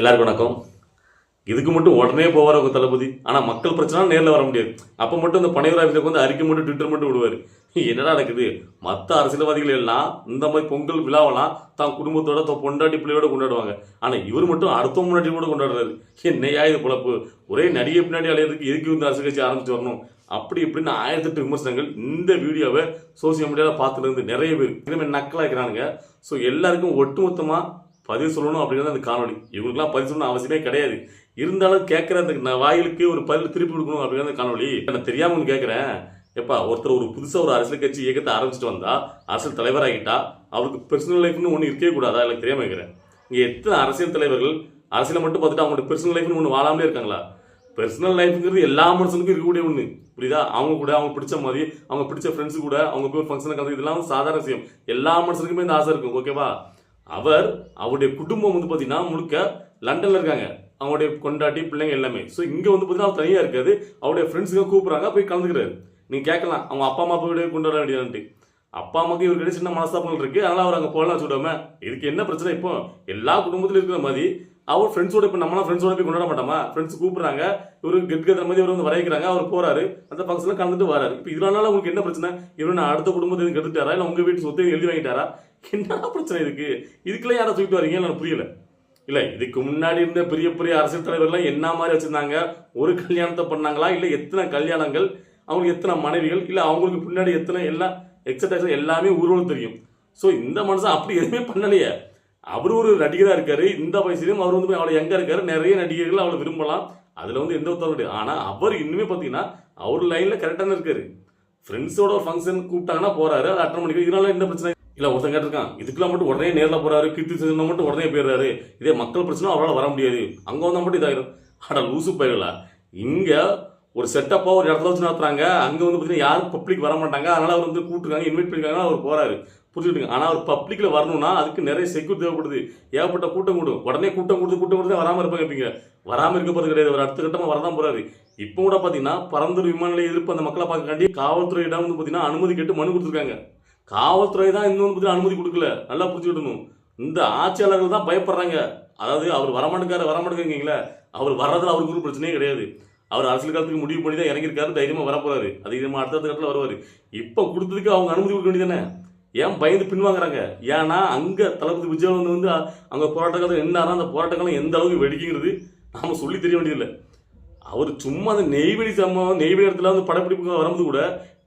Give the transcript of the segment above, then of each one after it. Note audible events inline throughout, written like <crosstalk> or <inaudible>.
எல்லாருக்கும் வணக்கம். இதுக்கு மட்டும் உடனே போவார் உங்கள் தளபதி. ஆனால் மக்கள் பிரச்சனை நேரில் வர முடியாது. அப்போ மட்டும் இந்த பனையூர் ஆஃபீஸுக்கு வந்து அறிக்கை மட்டும் ட்விட்டர் மட்டும் விடுவார். என்னடா நடக்குது? மற்ற அரசியல்வாதிகள் எல்லாம் இந்த மாதிரி பொங்கல் விழாவெல்லாம் தான் குடும்பத்தோட தான் பொண்டாட்டி பிள்ளையோட கொண்டாடுவாங்க. ஆனால் இவர் மட்டும் அடுத்த முன்னாடி கூட கொண்டாடுறாரு. என்னையா இது பொழப்பு ஒரே நடிகை பின்னாடி அலையிறதுக்கு எதுக்கு வந்து அரசு கட்சி ஆரம்பிச்சு வரணும்? அப்படி இப்படின்னு ஆயிரத்தெட்டு விமர்சனங்கள் இந்த வீடியோவை சோசியல் மீடியாவில் பார்த்துட்டு இருந்து நிறைய பேர். இதுமாதிரி நக்கலாக இருக்கிறானுங்க. ஸோ எல்லாருக்கும் ஒட்டுமொத்தமாக பதிவு சொல்லணும் அப்படிங்கிறது அந்த காணொலி இவங்களுக்குலாம் பதிவு சொல்லணும் அவசியமே கிடையாது. இருந்தாலும் கேட்குற அந்த வாயிலுக்கு ஒரு பதில் திருப்பி கொடுக்கணும் அப்படிங்கிற காணொலி நான் தெரியாமல் ஒன்று கேட்குறேன். எப்பா ஒருத்தர் ஒரு புதுசாக ஒரு அரசியல் கட்சி இயக்கத்தை ஆரம்பிச்சிட்டு வந்தா அரசியல் தலைவராகிட்டா அவருக்கு பர்சனல் லைஃப்னு ஒன்று இருக்கவே கூடாதா? எனக்கு தெரியாம இருக்கிறேன் இங்கே எத்தனை அரசியல் தலைவர்கள் அரசியலை மட்டும் பார்த்துட்டு அவங்களோட பர்சனல் லைஃப்னு ஒன்று வாழாமலே இருக்காங்களா? பர்சனல் லைஃப்ங்கிறது எல்லா மனுஷனுக்கும் இருக்கக்கூடிய ஒன்று புரியுதா? அவங்க கூட அவங்க பிடிச்ச மாதிரி அவங்க பிடிச்ச ஃப்ரெண்ட்ஸ் கூட அவங்க போய் ஒரு ஃபங்க்ஷனில் கலந்து இதெல்லாம் சாதாரண விஷயம். எல்லா மனுஷனுக்குமே இந்த ஆசை இருக்கும். ஓகேவா அவர் அவருடைய குடும்பம் வந்து பார்த்தீங்கன்னா முழுக்க லண்டன்ல இருக்காங்க. அவங்களுடைய கொண்டாட்டி பிள்ளைங்க எல்லாமே. ஸோ இங்கே வந்து பார்த்தீங்கன்னா அவர் தனியாக இருக்காது அவருடைய ஃப்ரெண்ட்ஸுங்க கூப்பிட்றாங்க போய் கலந்துக்கிறாரு. நீங்கள் கேட்கலாம் அவங்க அப்பா அம்மா போய் கொண்டாட வேண்டியதுன்ட்டு. அப்பா அம்மாக்கு இவருக்கு சின்ன மனஸ்தாபங்கள் இருக்கு. அதனால அவர் அங்கே போகலாம் சொல்லுவாம இதுக்கு என்ன பிரச்சனை இப்போ? எல்லா குடும்பத்திலும் இருக்கிற மாதிரி அவர் ஃப்ரெண்ட்ஸோட இப்போ நம்மளாம் ஃப்ரெண்ட்ஸோட போய் கொண்டாட மாட்டோமா? ஃப்ரெண்ட்ஸ் கூப்பிட்றாங்க இவரு கெட் கெதர் மாதிரி இவர் வந்து வரைக்கிறாங்க அவர் போறாரு அந்த பக்கத்துல கலந்துட்டு வராரு. இப்போ இதனால உங்களுக்கு என்ன பிரச்சனை? இவர் நான் அடுத்த குடும்பத்தை எதுவும் கெடுத்துட்டாரா? இல்லை உங்க வீட்டு சொத்தை எழுதி வாங்கிட்டாரா? என்ன பிரச்சனை இருக்கு இதுக்கெல்லாம் யாரை தூக்கிட்டு வரீங்க? எனக்கு புரியல. இல்லை இதுக்கு முன்னாடி இருந்த பெரிய பெரிய அரசியல் தலைவர்கள்லாம் என்ன மாதிரி வச்சிருந்தாங்க? ஒரு கல்யாணத்தை பண்ணாங்களா? இல்லை எத்தனை கல்யாணங்கள்? அவங்களுக்கு எத்தனை மனைவிகள்? இல்லை அவங்களுக்கு பின்னாடி எத்தனை எல்லாம் எக்ஸட்ரா எல்லாமே ஊர்வலம் தெரியும். ஸோ இந்த மனுஷன் அப்படி எதுவுமே பண்ணலையே. அவர் ஒரு நடிகராக இருக்காரு. இந்த வயசுலையும் அவர் வந்து போய் எங்கே இருக்காரு? நிறைய நடிகர்கள் அவளை விரும்பலாம். அதில் வந்து எந்த உத்தரவு கிடையாது ஆனால் அவர் இன்னுமே பார்த்தீங்கன்னா அவர் லைனில் கரெக்டாக இருக்காரு. ஃப்ரெண்ட்ஸோட ஒரு ஃபங்க்ஷன் கூப்பிட்டாங்கன்னா போறாரு. அது அட்டன் பண்ணிக்க இதனால என்ன பிரச்சனை? இல்லை ஒருத்தன் கேட்டிருக்கான். இதுக்கெல்லாம் மட்டும் உடனே நேரில் போறாரு. கீர்த்தி சுரேந்தர் மட்டும் உடனே போயிடுறாரு. இதே மக்கள் பிரச்சனை அவரால் வர முடியாது. அங்கே வந்தால் மட்டும் இதாயிரும். ஆனால் லூசு பயிரலா இங்கே ஒரு செட்டப்பாக ஒரு இடத்துல வச்சு நடத்துறாங்க. அங்கே வந்து பார்த்தீங்கன்னா யாரும் பப்ளிக் வர மாட்டாங்க. அதனால அவர் வந்து கூப்பிட்டுருக்காங்க இன்வைட் பண்ணிருக்காங்க. அவர் போறாரு. புரிஞ்சுக்கிட்டுங்க. ஆனால் அவர் பப்ளிக்கில் வரணும்னா அதுக்கு நிறைய செக்யூரிட்டி தேவைப்படுது. ஏகப்பட்ட கூட்டம் கூடும். உடனே கூட்டம் கொடுத்து கூட்டம் கொடுத்து வராமல் இருப்பாங்க இருப்பீங்க வராமல் இருக்க போகிறது கிடையாது. அவர் அடுத்த கட்டமாக வரதான் போகிறாரு இப்போ கூட பார்த்தீங்கன்னா பரந்தூர் விமான நிலைய எதிர்ப்பு அந்த மக்களை பார்க்கக்காண்டி காவல்துறையிடம் வந்து பார்த்தீங்கன்னா அனுமதி கேட்டு மனு கொடுத்துருக்காங்க. காவல்துறை தான் இன்னும் வந்து அனுமதி கொடுக்கல. நல்லா புரிஞ்சுக்கிடணும் இந்த ஆட்சியாளர்கள் தான் பயப்படுறாங்க. அதாவது அவர் வரமாட்டேங்காரு வரமாட்டேங்கிறீங்களே. அவர் வர்றதுல அவருக்கு ஒரு பிரச்சனையே கிடையாது. அவர் அரசியல் காலத்துக்கு முடிவு பண்ணி தான் இறங்கியிருக்காரு. தைரியமாக வரப்போறாரு. அது இதுமா அடுத்த கட்டத்தில் வருவார். இப்போ கொடுத்ததுக்கு அவங்க அனுமதி கொடுக்க வேண்டியதானே ஏன் பயந்து பின்வாங்குறாங்க? ஏன்னா அங்கே தளபதி விஜய் வந்து அங்கே போராட்ட காலத்தில் என்னாரா அந்த போராட்ட காலம் எந்த அளவுக்கு வெடிக்குங்கிறது நாம் சொல்லி தெரிய வேண்டியதில்லை. அவர் சும்மா அந்த நெய்வேலி சம்பவம் நெய்வேலி இடத்துல வந்து படப்பிடிப்புக்கு வரும்போது கூட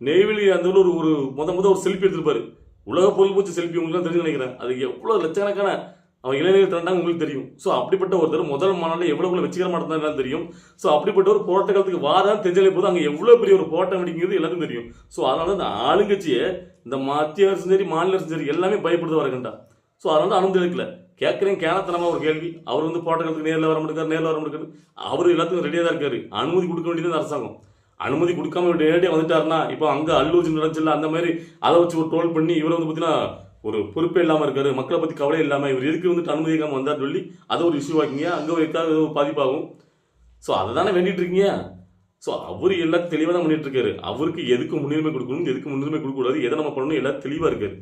நெய்வேலி அந்த ஒரு ஒரு முத முத ஒரு செல்ஃபி எடுத்திருப்பாரு. உலக பொழுதுபோச்சு செல்ஃபி உங்களுக்கு தெரிஞ்சு நினைக்கிறேன். அது எவ்வளோ லட்சக்கணக்கான அவன் இளைஞர்கள் திரண்டாங்க உங்களுக்கு தெரியும். ஸோ அப்படிப்பட்ட ஒருத்தர் முதல் மாநாளில் எவ்வளவு வெற்றிகரமாக நடந்தாலும் தெரியும். ஸோ அப்படிப்பட்ட ஒரு போராட்ட காலத்துக்கு வாரம் தெரிஞ்சாலே போது அங்கே எவ்வளோ பெரிய ஒரு போராட்டம் அப்படிங்கிறது எல்லாத்துக்கும் தெரியும். ஸோ அதனால அந்த ஆளுங்கட்சியை இந்த மத்திய அரசும் சரி மாநில அரசும் சரி எல்லாமே பயப்படுத்த வரக்கண்டா ஸோ அதனால அனுமதி அளிக்கல கேட்குறேன் கேனத்தனமாக ஒரு கேள்வி. அவர் வந்து போராட்ட நேரில் வர முடியாது நேரில் வர முடியாது அவர் எல்லாத்துக்கும் ரெடியாக தான் இருக்காரு. அனுமதி கொடுக்க வேண்டியது அரசாங்கம். அனுமதி கொடுக்காம நேரடியாக வந்துட்டாருன்னா இப்போ அங்கே அல்லூர்ஜி நடந்துச்சுல அந்த மாதிரி அதை வச்சு ஒரு ட்ரோல் பண்ணி இவரை வந்து பார்த்தீங்கன்னா ஒரு பொறுப்பே இல்லாமல் இருக்காரு. மக்களை பற்றி கவலை இல்லாமல் இவர் எதுக்கு வந்துட்டு அனுமதிக்காமல் வந்தார் சொல்லி அதை ஒரு இஷ்யூ ஆக்கிங்க. அங்கே வைக்காத பாதிப்பாகும். ஸோ அதை தானே வேண்டிகிட்டு இருக்கீங்க. ஸோ அவர் எல்லாம் தெளிவாக தான் பண்ணிட்டு இருக்காரு அவருக்கு எதுக்கு முன்னுரிமை கொடுக்கணும் எதுக்கு முன்னுரிமை கொடுக்கக்கூடாது எதை நம்ம பண்ணணும் எல்லாம் தெளிவாக இருக்காரு.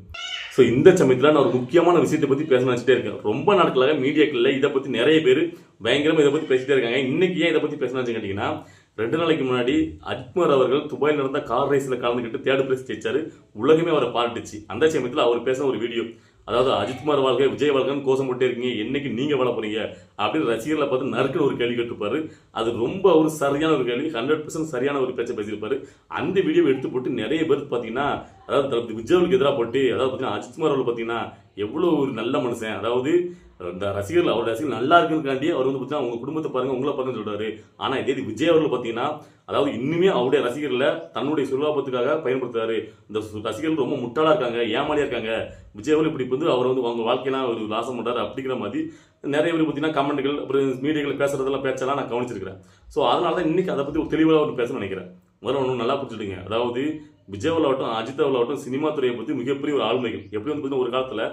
ஸோ இந்த சமயத்தில் நான் ஒரு முக்கியமான விஷயத்தை பற்றி பேச நினச்சிட்டே இருக்கேன். ரொம்ப நாட்களாக மீடியாக்களில் இதை பற்றி நிறைய பேர் பயங்கரமாக இதை பற்றி பேசிட்டே இருக்காங்க. இன்னைக்கு ஏன் இதை பற்றி பேசினாச்சு கேட்டிங்கன்னா ரெண்டு நாளைக்கு முன்னாடி அஜ்மர் அவர்கள் துபாயில் நடந்த கார் ரேஸில் கலந்துக்கிட்டு தேர்ட் பிரைஸ் ஜெயிச்சார். உலகமே அவரை பாராட்டுச்சு. அந்த சமயத்தில் அவர் பேசின ஒரு வீடியோ அதாவது அஜித்குமார் வாழ்க்கை விஜய் வாழ்க்கைன்னு கோஷம் போட்டே இருக்கீங்க. என்னைக்கு நீங்கள் வாழ போறீங்க? அப்படின்னு ரசிகர்களை பார்த்து நறுக்குன்னு ஒரு கேள்வி கேட்டிருப்பாரு. அது ரொம்ப ஒரு சரியான ஒரு கேள்வி. ஹண்ட்ரட் பர்சன்ட் சரியான ஒரு பேச்சை பேசியிருப்பாரு. அந்த வீடியோவை எடுத்து போட்டு நிறைய பேர் பார்த்தீங்கன்னா அதாவது தளபதி விஜய்க்கு எதிராக போட்டு அதாவது பார்த்தீங்கன்னா அஜித்குமார் அவர்கள் பார்த்தீங்கன்னா எவ்வளோ ஒரு நல்ல மனுஷன். அதாவது இந்த ரசிகர்கள் அவரோட ரசிகர்கள் நல்லா இருக்குன்னு அவர் வந்து பார்த்தீங்கன்னா உங்க குடும்பத்தை பாருங்க உங்களை பாருங்க சொல்றாரு. ஆனால் இதே விஜய் அவர்கள் பார்த்தீங்கன்னா அதாவது இன்னுமே அவருடைய ரசிகர்களை தன்னுடைய சுலபத்துக்காக பயன்படுத்துறாரு. இந்த ரசிகர்கள் ரொம்ப முட்டாளா இருக்காங்க ஏமாளியா இருக்காங்க. விஜய் அவர்கள் இப்படி வந்து அவர் வந்து அவங்க வாழ்க்கையெல்லாம் ஒரு நாசம் பண்ணுறாரு அப்படிங்கிற மாதிரி நிறைய பேர் பார்த்தீங்கன்னா கமெண்ட்கள் அப்புறம் மீடியாக்கள் பேசுறதெல்லாம் பேச்செல்லாம் நான் கவனிச்சிருக்கிறேன். ஸோ அதனால தான் இன்னைக்கு அதை பற்றி ஒரு தெளிவாக ஒரு பேச நினைக்கிறேன். முதல்ல ஒன்று நல்லா புரிஞ்சுடுங்க அதாவது விஜய் அவர்களாகட்டும் அஜித் அவர்களாகட்டும் சினிமா துறையை பற்றி மிகப்பெரிய ஒரு ஆளுமைகள். எப்படி வந்து பார்த்தீங்கன்னா ஒரு காலத்தில்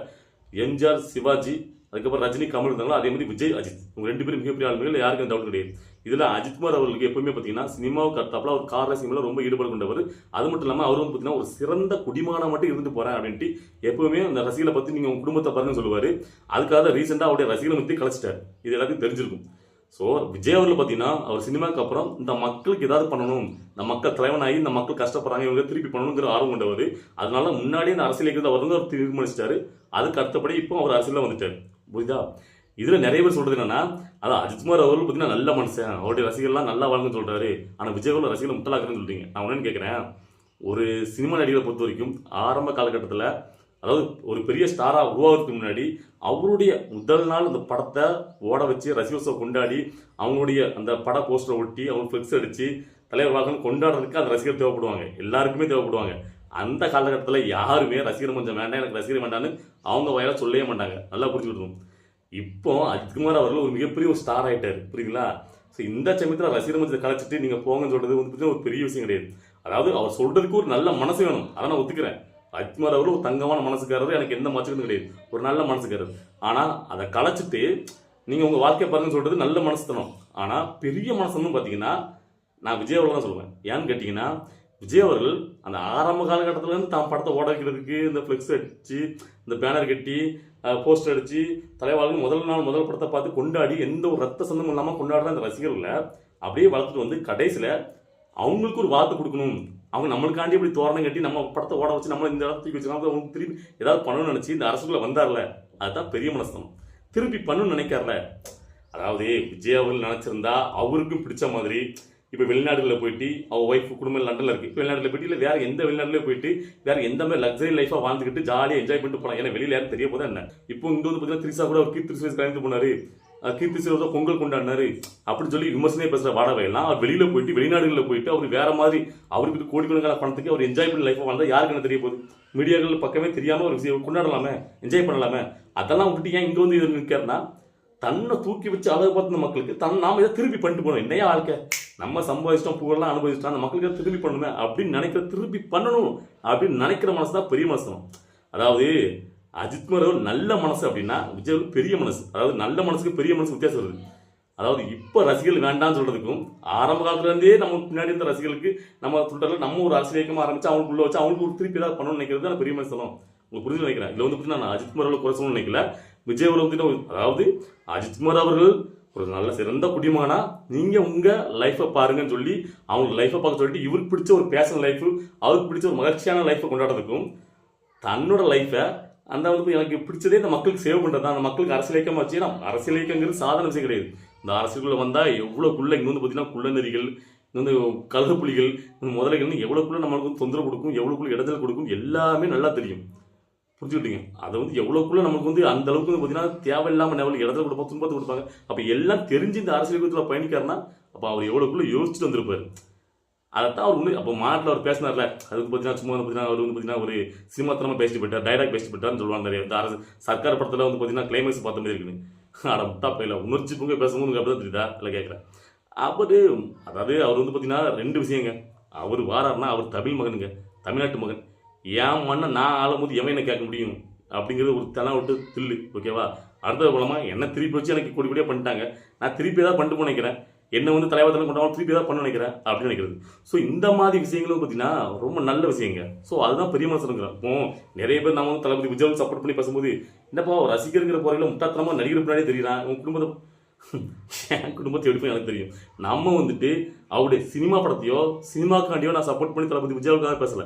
எம்ஜிஆர் சிவாஜி அதுக்கப்புறம் ரஜினி கமல் இருந்தாங்களோ? அதே மாதிரி விஜய் அஜித். இவங்க ரெண்டு பேரும் மிகப்பெரிய ஆளுமைகள் யாருக்கும் டவுட் கிடையாது. இதில் அஜித்குமார் அவர்களுக்கு எப்பவுமே பார்த்தீங்கன்னா சினிமாவுக்கு அடுத்தாப்புல அவர் கார் சினிமாவில் ரொம்ப ஈடுபாடு கொண்டவர். அது மட்டும் இல்லாமல் அவர் வந்து பார்த்தீங்கன்னா ஒரு சிறந்த குடிமானம் மட்டும் இருந்து போகிறேன் அப்படின்ட்டு எப்பவுமே அந்த ரசிகளை பற்றி நீங்கள் உங்கள் குடும்பத்தை பாருங்கன்னு சொல்லுவார். அதுக்காக ரீசெண்டாக அவருடைய ரசிகளை பத்தி கலைச்சிட்டாரு இது எல்லாத்தையும் தெரிஞ்சிருக்கும். ஸோ விஜய் அவர்கள் பார்த்தீங்கன்னா அவர் சினிமாவுக்கு அப்புறம் இந்த மக்களுக்கு ஏதாவது பண்ணணும் இந்த மக்கள் தலைவனாகி இந்த மக்கள் கஷ்டப்படுறாங்க இவங்க திருப்பி பண்ணணுங்கிற ஆர்வம் கொண்டவர். அதனால முன்னாடியே இந்த அரசியலுக்கு அவர் வந்து அவர் தீர்மானிச்சிட்டாரு. அதுக்கு அடுத்தபடி இப்போ அவர் அரசியலில் வந்துட்டார். புரியுதா? இதில் நிறைய பேர் சொல்கிறது என்னன்னா அதான் அஜித்குமார் அவர்கள் பார்த்தீங்கன்னா நல்ல மனுஷன். அவருடைய ரசிகர்லாம் நல்லா வாழ்ந்து சொல்கிறாரு ஆனால் விஜய் அவர்கள் ரசிகர்கள் முட்டலாக்குறேன்னு சொல்கிறீங்க நான் உடனே கேட்குறேன் ஒரு சினிமா நடிகரை பொறுத்த வரைக்கும் ஆரம்ப காலகட்டத்தில் அதாவது ஒரு பெரிய ஸ்டாராக உருவாகிறதுக்கு முன்னாடி அவருடைய முதல் நாள் அந்த படத்தை ஓட வச்சு ரசிகர்ஸை கொண்டாடி அவங்களுடைய அந்த பட போஸ்டரை ஒட்டி அவங்க ஃபிக்ஸ் அடித்து தலைவர் வாகனம் கொண்டாடுறதுக்கு அந்த ரசிகர் தேவைப்படுவாங்க. எல்லாருக்குமே தேவைப்படுவாங்க. அந்த காலகட்டத்தில் யாருமே ரசிகர் கொஞ்சம் வேண்டாம் எனக்கு ரசிகர் வேண்டான்னு அவங்க வயலாக சொல்லவே மாட்டாங்க. நல்லா புரிஞ்சுக்கிட்டோம் இப்போ அஜித்குமார் அவர்கள் ஒரு மிகப்பெரிய ஒரு ஸ்டார் ஆகிட்டார் புரியுங்களா ஸோ இந்த சமயத்தில் ரசிகர் மஞ்சள் கலைச்சிட்டு நீங்கள் போங்கன்னு சொல்கிறது வந்து பார்த்தீங்கன்னா ஒரு பெரிய விஷயம் கிடையாது. அதாவது அவர் சொல்கிறதுக்கு ஒரு நல்ல மனசு வேணும். அதை நான் ஒத்துக்கிறேன். அஜித்குமார் அவர் ஒரு தங்கமான மனசுக்காரர் எனக்கு எந்த மச்சக்கும் கிடையாது. ஒரு நல்ல மனசுக்காரர். ஆனால் அதை கலைச்சிட்டு நீங்கள் உங்கள் வாழ்க்கையை பாருங்கன்னு சொல்கிறது நல்ல மனசுத்தனம். ஆனால் பெரிய மனசுன்னு பார்த்தீங்கன்னா நான் விஜய் தான் சொல்லுவேன். ஏன்னு கேட்டிங்கன்னா விஜய் அவர்கள் அந்த ஆரம்ப காலகட்டத்திலேருந்து தான் படத்தை ஓட வைக்கிறதுக்கு இந்த ஃப்ளெக்ஸ் அடித்து இந்த பேனர் கட்டி போஸ்டர் அடித்து தலைவாளர்கள் முதல் நாள் முதல் படத்தை பார்த்து கொண்டாடி எந்த ஒரு ரத்த சந்தமும் இல்லாமல் கொண்டாடுற அந்த ரசிகர்களை அப்படியே வளர்த்துட்டு வந்து கடைசியில் அவங்களுக்கு ஒரு வார்த்தை கொடுக்கணும். அவங்க நம்மளுக்காண்டி இப்படி தோரணம் கட்டி நம்ம படத்தை ஓட வச்சு நம்ம இந்த இடத்துக்கு வச்சுக்கலாம் அவங்க திருப்பி ஏதாவது பண்ணணும்னு நினச்சி இந்த அரசுக்குள்ளே வந்தார்ல அதுதான் பெரிய மனசம் திருப்பி பண்ணணும்னு நினைக்கார்ல. அதாவது விஜய் அவர்கள் நினச்சிருந்தா அவருக்கும் பிடிச்ச மாதிரி இப்போ வெளிநாடுகளில் போயிட்டு அவ ஒய்ஃப் குடும்பம் லண்டனில் இருக்குது இப்போ வெளிநாட்டில் போயிட்டு இல்லை வேறு எந்த வெளிநாட்டிலே போயிட்டு வேற எந்த மாதிரி லக்ஸரி லைஃபாக வாழ்ந்துக்கிட்டு ஜாலியாக என்ஜாய் பண்ணிட்டு போகலாம் ஏன்னா வெளியில் யாரும் தெரிய போதா என்ன இப்போ இங்கே வந்து பார்த்தீங்கன்னா திரிசா கூட அவர் கீர்த்தி சுரேஷ் கலந்து போனார். கீர்த்தி சுரேஷ் பொங்கல் கொண்டாடினாரு. அப்படின்னு சொல்லி விமர்சனே பேசுகிற வாடகை அவர் வெளியில் போயிட்டு வெளிநாடுகளில் போயிட்டு அவர் வேற மாதிரி அவருக்கு கோடிக்கணக்கான பணத்துக்கு அவர் என்ஜாய் பண்ணி லைஃபாக வாழ்ந்தால் யாருக்கு என்ன தெரிய போகுது? மீடியாக்கள் பக்கமே தெரியாமல் ஒரு விஷயம் கொண்டாடலாமே என்ஜாய் பண்ணலாமே. அதெல்லாம் விட்டுட்டு ஏன் இங்கே வந்து இது நிற்கிறேன்னா தன்னை தூக்கி வச்சு அழகு பார்த்த மக்களுக்கு தன் நாம இதை திருப்பி பண்ணிட்டு போகணும். என்னையா வாழ்க்கை? நம்ம சம்பாதிச்சிட்டோம் புகழெல்லாம் அனுபவிச்சிட்டோம் அந்த மக்களுக்கு திருப்பி பண்ணணுமே அப்படின்னு நினைக்கிற திருப்பி பண்ணணும் அப்படின்னு நினைக்கிற மனசு தான் பெரிய மனசு அதாவது அஜித் மரவர் நல்ல மனசு அப்படின்னா விஜய் பெரிய மனசு. அதாவது நல்ல மனசுக்கு பெரிய மனசு வித்தியாசம் வருது. அதாவது இப்போ ரசிகர்கள் வேண்டாம்னு சொல்கிறதுக்கும் ஆரம்ப காலத்துலேருந்தே நம்ம பின்னாடி இருந்த ரசிகர்களுக்கு நம்ம சொல்கிறதுல நம்ம ஒரு அரசியல் இயக்கமாக ஆரம்பிச்சு அவங்களுக்குள்ள வச்சு அவங்களுக்கு ஒரு திருப்பி ஏதாவது பண்ணணும்னு நினைக்கிறது தான் பெரிய மனசலம் உங்களுக்கு புரிஞ்சு நினைக்கிறேன். இதில் வந்து பார்த்தீங்கன்னா நான் அஜித் குமார் அவர்கள் குறை சொல்லணும்னு நினைக்கல. விஜய் அவர்கள் வந்து அதாவது அஜித் குமார் அவர்கள் ஒரு நல்ல சிறந்த குடிமானா நீங்கள் உங்கள் லைஃப்பை பாருங்கன்னு சொல்லி அவங்களுக்கு லைஃப்பை பார்க்க சொல்லிட்டு இவருக்கு பிடிச்ச ஒரு பேஷன் லைஃப் அவருக்கு பிடிச்ச ஒரு மகிழ்ச்சியான லைஃப்பை கொண்டாடுறதுக்கும் தன்னோட லைஃப்பை அந்த வந்து எனக்கு பிடிச்சதே இந்த மக்களுக்கு சேவ் பண்ணுறது தான் அந்த மக்களுக்கு அரசியல் இயக்கமாக வச்சு நான் அரசியல் இயக்கங்கிறது சாதாரண விஷயம் கிடையாது. இந்த அரசியலுக்குள்ளே வந்தால் எவ்வளோக்குள்ள இங்கே வந்து பார்த்தீங்கன்னா குள்ள நெறிகள் இந்த கழுத புலிகள் இந்த முதலைகள்னு எவ்வளோக்குள்ளே நம்மளுக்கு வந்து தொந்தரவு கொடுக்கும் எவ்வளோக்குள்ளே இடத்துல கொடுக்கும் எல்லாமே நல்லா தெரியும். புரிஞ்சுக்கிட்டீங்க? அதை வந்து எவ்வளோக்குள்ள நமக்கு வந்து அந்த அளவுக்கு வந்து பார்த்தீங்கன்னா தேவையில்லாமல் லெவலுக்கு இடத்துல கொடுப்போம் துன்பத்தை கொடுப்பாங்க. அப்போ எல்லாம் தெரிஞ்சு இந்த அரசியல் யுகத்தில் பயணிக்காருன்னா அப்போ அவர் எவ்வளோக்குள்ள யோசிச்சுட்டு வந்திருப்பார். அதைத்தான் அவர் வந்து அப்போ மாட்டில் அவர் பேசினார்ல அதுக்கு பார்த்தீங்கன்னா சும்மா வந்து பார்த்தீங்கன்னா அவர் வந்து பார்த்தீங்கன்னா ஒரு சினிமாத்தனமாக பேசிட்டு போயிட்டார் டைலாக் பேசிட்டு போயிட்டார்னு சொல்லுவாங்க நிறைய. இந்த அரசு சர்க்கார் படத்தில் வந்து பார்த்தீங்கன்னா கிளைமேக்ஸ் பார்த்த மாதிரி இருக்குன்னு. அட முட்டா பையில உணர்ச்சி பொங்க பேசும்போது உங்களுக்கு அப்படி தான் தெரியுதா? இல்லை கேட்குறேன் அவர் அதாவது அவர் வந்து பார்த்தீங்கன்னா ரெண்டு விஷயங்க. அவர் வாராருன்னா அவர் தமிழ் மகனுங்க தமிழ்நாட்டு மகன். என் மண்ணை நான் ஆளும்போது எவன் என்ன கேட்க முடியும்? அப்படிங்கிறது ஒரு தலை விட்டு தில்லு ஓகேவா அடுத்த மூலமாக என்ன திருப்பி வச்சு எனக்கு கொடி கொடியாக பண்ணிட்டாங்க. நான் திருப்பி ஏதாவது பண்ணிட்டு நினைக்கிறேன். என்ன வந்து தலைவத்தில் கொண்டாலும் திருப்பி ஏதாவது பண்ண நினைக்கிறேன் அப்படின்னு நினைக்கிறது. ஸோ இந்த மாதிரி விஷயங்களும் பார்த்தீங்கன்னா ரொம்ப நல்ல விஷயங்க. ஸோ அதுதான் பெரிய மனசுங்கிறேன் இப்போ நிறைய பேர் நம்ம வந்து தளபதி விஜய் சப்போர்ட் பண்ணி பேசும்போது என்னப்பா ரசிகருங்கிற போறையில் முட்டாத்தனமாக நடிகர் பின்னாடியே தெரியுறான். உன் குடும்பத்தை <laughs> என் குடும்பத்தை எடுப்போம் எனக்கு தெரியும்? நம்ம வந்துட்டு அவருடைய சினிமா படத்தையோ சினிமாக்காண்டியோ நான் சப்போர்ட் பண்ணி தளபதி விஜயாவுக்காக பேசலை.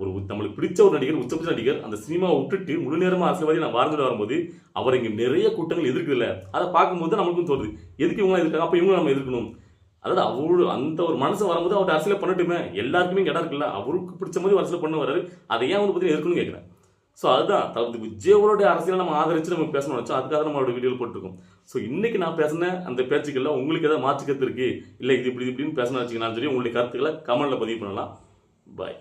ஒரு நம்மளுக்கு பிடிச்ச ஒரு நடிகர் உச்சபட்ச நடிகர் அந்த சினிமாவை விட்டுட்டு முழு நேரமா அரசியல்வாதி நான் வாழ்ந்துட்டு வரும்போது அவர் இங்கே நிறைய கூட்டங்கள் எதிர்க்குதுல்ல. அதை பார்க்கும்போது தான் நமக்கும் தோணுது எதுக்கு இவங்க எதிர்க்காங்க அப்போ இவங்க நம்ம எதிர்க்கணும். அதாவது அவரு அந்த ஒரு மனசு வரும்போது அவர் அரசியல பண்ணட்டுமே. எல்லாருக்குமே இடம் இருக்குல்ல. அவருக்கு பிடிச்ச மாதிரி அரசியல் பண்ண வர்றாரு. அதை ஏன் வந்து பற்றி எதிர்க்கணும்னு கேட்குறேன். ஸோ அதுதான். தளபதி விஜயோட அரசியலை நம்ம ஆதரிச்சு நம்ம பேசணும் வச்சோம் அதுக்காக நம்மளோட வீடியோ போட்டிருக்கோம். ஸோ இன்னைக்கு நான் பேசின அந்த பேச்சுக்கள்ல உங்களுக்கு ஏதாவது மாற்று கருத்து இருக்கு? இல்லை இது இப்படி இப்படின்னு பேசணும் வச்சுக்கணும் சொல்லி உங்களுடைய கருத்துக்களை கமெண்ட்ல பதிவு பண்ணலாம். பாய்